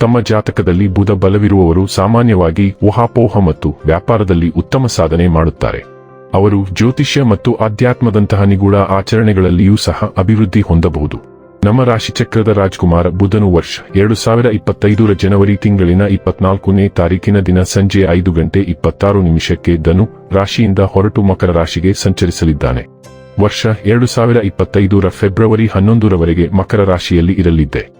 ತಮ್ಮ ಜಾತಕದಲ್ಲಿ ಬುಧ ಬಲವಿರುವವರು ಸಾಮಾನ್ಯವಾಗಿ ಊಹಾಪೋಹ ಮತ್ತು ವ್ಯಾಪಾರದಲ್ಲಿ ಉತ್ತಮ ಸಾಧನೆ ಮಾಡುತ್ತಾರೆ. ಅವರು ಜ್ಯೋತಿಷ್ಯ ಮತ್ತು ಆಧ್ಯಾತ್ಮದಂತಹ ನಿಗೂಢ ಆಚರಣೆಗಳಲ್ಲಿಯೂ ಸಹ ಅಭಿವೃದ್ಧಿ ಹೊಂದಬಹುದು. ನಮ್ಮ ರಾಶಿಚಕ್ರದ ರಾಜ್ಕುಮಾರ ಬುಧನು ವರ್ಷ ಎರಡು ಸಾವಿರ ಇಪ್ಪತ್ತೈದರ ಜನವರಿ ತಿಂಗಳಿನ ಇಪ್ಪತ್ನಾಲ್ಕನೇ ತಾರೀಕಿನ ದಿನ ಸಂಜೆ ಐದು ಗಂಟೆ ಇಪ್ಪತ್ತಾರು ನಿಮಿಷಕ್ಕೆ ಧನು ರಾಶಿಯಿಂದ ಹೊರಟು ಮಕರ ರಾಶಿಗೆ ಸಂಚರಿಸಲಿದ್ದಾನೆ. ವರ್ಷ ಎರಡು ಸಾವಿರ ಇಪ್ಪತ್ತೈದರ ಫೆಬ್ರವರಿ ಹನ್ನೊಂದರವರೆಗೆ ಮಕರ ರಾಶಿಯಲ್ಲಿ ಇರಲಿದ್ದೆ.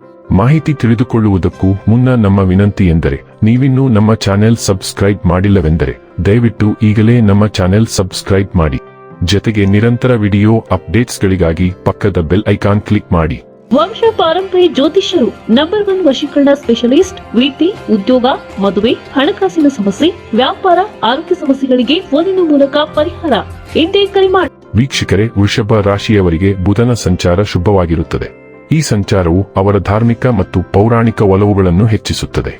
ಮಾಹಿತಿ ತಿಳಿದುಕೊಳ್ಳುವುದಕ್ಕೂ ಮುನ್ನ ನಮ್ಮ ವಿನಂತಿ ಎಂದರೆ ನೀವಿನ್ನೂ ನಮ್ಮ ಚಾನೆಲ್ ಸಬ್ಸ್ಕ್ರೈಬ್ ಮಾಡಿಲ್ಲವೆಂದರೆ ದಯವಿಟ್ಟು ಈಗಲೇ ನಮ್ಮ ಚಾನೆಲ್ ಸಬ್ಸ್ಕ್ರೈಬ್ ಮಾಡಿ. ಜೊತೆಗೆ ನಿರಂತರ ವಿಡಿಯೋ ಅಪ್ಡೇಟ್ಸ್ಗಳಿಗಾಗಿ ಪಕ್ಕದ ಬೆಲ್ ಐಕಾನ್ ಕ್ಲಿಕ್ ಮಾಡಿ. ವಂಶ ಪಾರಂಪರಿ ಜ್ಯೋತಿಷ್ಯರು ನಂಬರ್ ಒನ್ ವಶೀಕರಣ ಸ್ಪೆಷಲಿಸ್ಟ್ ವೃತ್ತಿ ಉದ್ಯೋಗ ಮದುವೆ ಹಣಕಾಸಿನ ಸಮಸ್ಯೆ ವ್ಯಾಪಾರ ಆರೋಗ್ಯ ಸಮಸ್ಯೆಗಳಿಗೆ ಫೋನಿನ ಮೂಲಕ ಪರಿಹಾರ ಎಂದೇ ಕರೆ ಮಾಡಿ ವೀಕ್ಷಕರೇ ವೃಷಭ ರಾಶಿಯವರಿಗೆ ಬುಧನ ಸಂಚಾರ ಶುಭವಾಗಿರುತ್ತದೆ. ಈ ಸಂಚಾರವು ಅವರ ಧಾರ್ಮಿಕ ಮತ್ತು ಪೌರಾಣಿಕ ಒಲವುಗಳನ್ನು ಹೆಚ್ಚಿಸುತ್ತದೆ.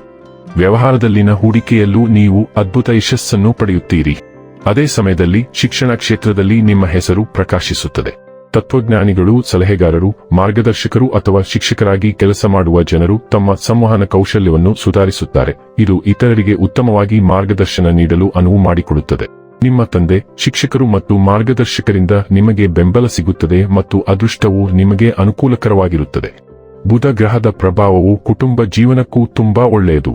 ವ್ಯವಹಾರದಲ್ಲಿನ ಹೂಡಿಕೆಯಲ್ಲೂ ನೀವು ಅದ್ಭುತ ಯಶಸ್ಸನ್ನು ಪಡೆಯುತ್ತೀರಿ. ಅದೇ ಸಮಯದಲ್ಲಿ ಶಿಕ್ಷಣ ಕ್ಷೇತ್ರದಲ್ಲಿ ನಿಮ್ಮ ಹೆಸರು ಪ್ರಕಾಶಿಸುತ್ತದೆ. ತತ್ವಜ್ಞಾನಿಗಳು, ಸಲಹೆಗಾರರು, ಮಾರ್ಗದರ್ಶಕರು ಅಥವಾ ಶಿಕ್ಷಕರಾಗಿ ಕೆಲಸ ಮಾಡುವ ಜನರು ತಮ್ಮ ಸಂವಹನ ಕೌಶಲ್ಯವನ್ನು ಸುಧಾರಿಸುತ್ತಾರೆ. ಇದು ಇತರರಿಗೆ ಉತ್ತಮವಾಗಿ ಮಾರ್ಗದರ್ಶನ ನೀಡಲು ಅನುವು ಮಾಡಿಕೊಡುತ್ತದೆ. ನಿಮ್ಮ ತಂದೆ, ಶಿಕ್ಷಕರು ಮತ್ತು ಮಾರ್ಗದರ್ಶಕರಿಂದ ನಿಮಗೆ ಬೆಂಬಲ ಸಿಗುತ್ತದೆ ಮತ್ತು ಅದೃಷ್ಟವು ನಿಮಗೆ ಅನುಕೂಲಕರವಾಗಿರುತ್ತದೆ. ಬುಧ ಗ್ರಹದ ಪ್ರಭಾವವು ಕುಟುಂಬ ಜೀವನಕ್ಕೂ ತುಂಬಾ ಒಳ್ಳೆಯದು.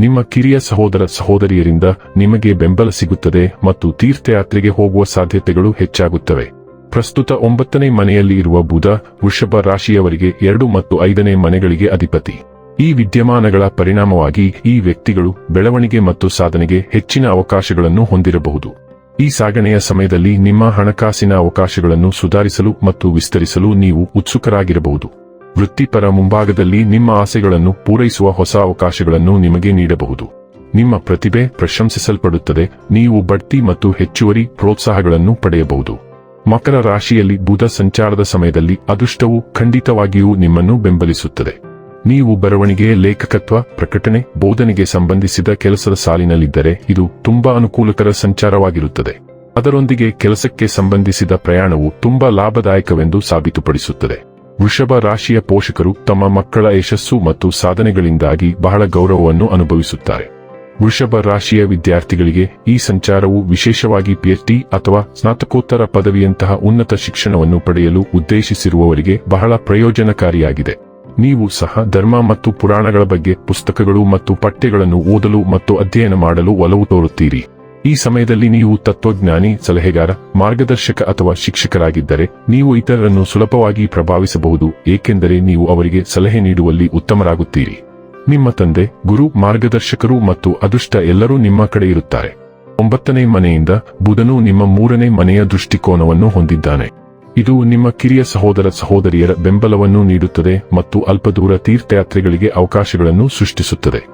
ನಿಮ್ಮ ಕಿರಿಯ ಸಹೋದರ ಸಹೋದರಿಯರಿಂದ ನಿಮಗೆ ಬೆಂಬಲ ಸಿಗುತ್ತದೆ ಮತ್ತು ತೀರ್ಥಯಾತ್ರೆಗೆ ಹೋಗುವ ಸಾಧ್ಯತೆಗಳು ಹೆಚ್ಚಾಗುತ್ತವೆ. ಪ್ರಸ್ತುತ ಒಂಬತ್ತನೇ ಮನೆಯಲ್ಲಿ ಇರುವ ಬುಧ, ವೃಷಭ ರಾಶಿಯವರಿಗೆ ಎರಡು ಮತ್ತು ಐದನೇ ಮನೆಗಳಿಗೆ ಅಧಿಪತಿ. ಈ ವಿದ್ಯಮಾನಗಳ ಪರಿಣಾಮವಾಗಿ ಈ ವ್ಯಕ್ತಿಗಳು ಬೆಳವಣಿಗೆ ಮತ್ತು ಸಾಧನೆಗೆ ಹೆಚ್ಚಿನ ಅವಕಾಶಗಳನ್ನು ಹೊಂದಿರಬಹುದು. ಈ ಸಾಗಣೆಯ ಸಮಯದಲ್ಲಿ ನಿಮ್ಮ ಹಣಕಾಸಿನ ಅವಕಾಶಗಳನ್ನು ಸುಧಾರಿಸಲು ಮತ್ತು ವಿಸ್ತರಿಸಲು ನೀವು ಉತ್ಸುಕರಾಗಿರಬಹುದು. ವೃತ್ತಿಪರ ಮುಂಭಾಗದಲ್ಲಿ ನಿಮ್ಮ ಆಸೆಗಳನ್ನು ಪೂರೈಸುವ ಹೊಸ ಅವಕಾಶಗಳನ್ನು ನಿಮಗೆ ನೀಡಬಹುದು. ನಿಮ್ಮ ಪ್ರತಿಭೆ ಪ್ರಶಂಸಿಸಲ್ಪಡುತ್ತದೆ, ನೀವು ಬಡ್ತಿ ಮತ್ತು ಹೆಚ್ಚುವರಿ ಪ್ರೋತ್ಸಾಹಗಳನ್ನು ಪಡೆಯಬಹುದು. ಮಕರ ರಾಶಿಯಲ್ಲಿ ಬುಧ ಸಂಚಾರದ ಸಮಯದಲ್ಲಿ ಅದೃಷ್ಟವು ಖಂಡಿತವಾಗಿಯೂ ನಿಮ್ಮನ್ನು ಬೆಂಬಲಿಸುತ್ತದೆ. ನೀವು ಬರವಣಿಗೆ ಲೇಖಕತ್ವ, ಪ್ರಕಟಣೆ, ಬೋಧನೆಗೆ ಸಂಬಂಧಿಸಿದ ಕೆಲಸದ ಸಾಲಿನಲ್ಲಿದ್ದರೆ ಇದು ತುಂಬಾ ಅನುಕೂಲಕರ ಸಂಚಾರವಾಗಿರುತ್ತದೆ. ಅದರೊಂದಿಗೆ ಕೆಲಸಕ್ಕೆ ಸಂಬಂಧಿಸಿದ ಪ್ರಯಾಣವು ತುಂಬಾ ಲಾಭದಾಯಕವೆಂದು ಸಾಬೀತುಪಡಿಸುತ್ತದೆ. ವೃಷಭ ರಾಶಿಯ ಪೋಷಕರು ತಮ್ಮ ಮಕ್ಕಳ ಯಶಸ್ಸು ಮತ್ತು ಸಾಧನೆಗಳಿಂದಾಗಿ ಬಹಳ ಗೌರವವನ್ನು ಅನುಭವಿಸುತ್ತಾರೆ. ವೃಷಭ ರಾಶಿಯ ವಿದ್ಯಾರ್ಥಿಗಳಿಗೆ ಈ ಸಂಚಾರವು ವಿಶೇಷವಾಗಿ ಪಿಎಚ್ಡಿ ಅಥವಾ ಸ್ನಾತಕೋತ್ತರ ಪದವಿಯಂತಹ ಉನ್ನತ ಶಿಕ್ಷಣವನ್ನು ಪಡೆಯಲು ಉದ್ದೇಶಿಸಿರುವವರಿಗೆ ಬಹಳ ಪ್ರಯೋಜನಕಾರಿಯಾಗಿದೆ. ನೀವು ಸಹ ಧರ್ಮ ಮತ್ತು ಪುರಾಣಗಳ ಬಗ್ಗೆ ಪುಸ್ತಕಗಳು ಮತ್ತು ಪಠ್ಯಗಳನ್ನು ಓದಲು ಮತ್ತು ಅಧ್ಯಯನ ಮಾಡಲು ಒಲವು ತೋರುತ್ತೀರಿ. ಈ ಸಮಯದಲ್ಲಿ ನೀವು ತತ್ವಜ್ಞಾನಿ, ಸಲಹೆಗಾರ, ಮಾರ್ಗದರ್ಶಕ ಅಥವಾ ಶಿಕ್ಷಕರಾಗಿದ್ದರೆ ನೀವು ಇತರರನ್ನು ಸುಲಭವಾಗಿ ಪ್ರಭಾವಿಸಬಹುದು, ಏಕೆಂದರೆ ನೀವು ಅವರಿಗೆ ಸಲಹೆ ನೀಡುವಲ್ಲಿ ಉತ್ತಮರಾಗುತ್ತೀರಿ. ನಿಮ್ಮ ತಂದೆ, ಗುರು, ಮಾರ್ಗದರ್ಶಕರು ಮತ್ತು ಅದೃಷ್ಟ ಎಲ್ಲರೂ ನಿಮ್ಮ ಕಡೆ ಇರುತ್ತಾರೆ. ಒಂಬತ್ತನೇ ಮನೆಯಿಂದ ಬುಧನು ನಿಮ್ಮ ಮೂರನೇ ಮನೆಯ ದೃಷ್ಟಿಕೋನವನ್ನು ಹೊಂದಿದ್ದಾನೆ. ಇದು ನಿಮ್ಮ ಕಿರಿಯ ಸಹೋದರ ಸಹೋದರಿಯರ ಬೆಂಬಲವನ್ನು ನೀಡುತ್ತದೆ ಮತ್ತು ಅಲ್ಪದೂರ ತೀರ್ಥಯಾತ್ರೆಗಳಿಗೆ ಅವಕಾಶಗಳನ್ನು ಸೃಷ್ಟಿಸುತ್ತದೆ.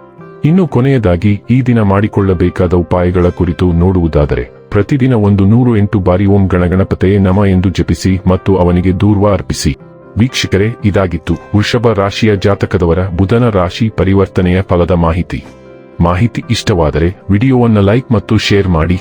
ಇನ್ನು ಕೊನೆಯದಾಗಿ, ಈ ದಿನ ಮಾಡಿಕೊಳ್ಳಬೇಕಾದ ಉಪಾಯಗಳ ಕುರಿತು ನೋಡುವುದಾದರೆ, ಪ್ರತಿದಿನ ಒಂದು ನೂರು ಎಂಟು ಬಾರಿ ಓಂ ಗಣಗಣಪತೆಯೇ ನಮ ಎಂದು ಜಪಿಸಿ ಮತ್ತು ಅವನಿಗೆ ದೂರ್ವ ಅರ್ಪಿಸಿ. ವೀಕ್ಷಕರೇ, ಇದಾಗಿತ್ತು. ವೃಷಭ ರಾಶಿಯ ಜಾತಕದವರ ಬುಧನ ರಾಶಿ ಪರಿವರ್ತನೆಯ ಫಲದ ಮಾಹಿತಿ. ಮಾಹಿತಿ ಇಷ್ಟವಾದರೆ, ವಿಡಿಯೋವನ್ನು ಲೈಕ್ ಮತ್ತು ಶೇರ್ ಮಾಡಿ.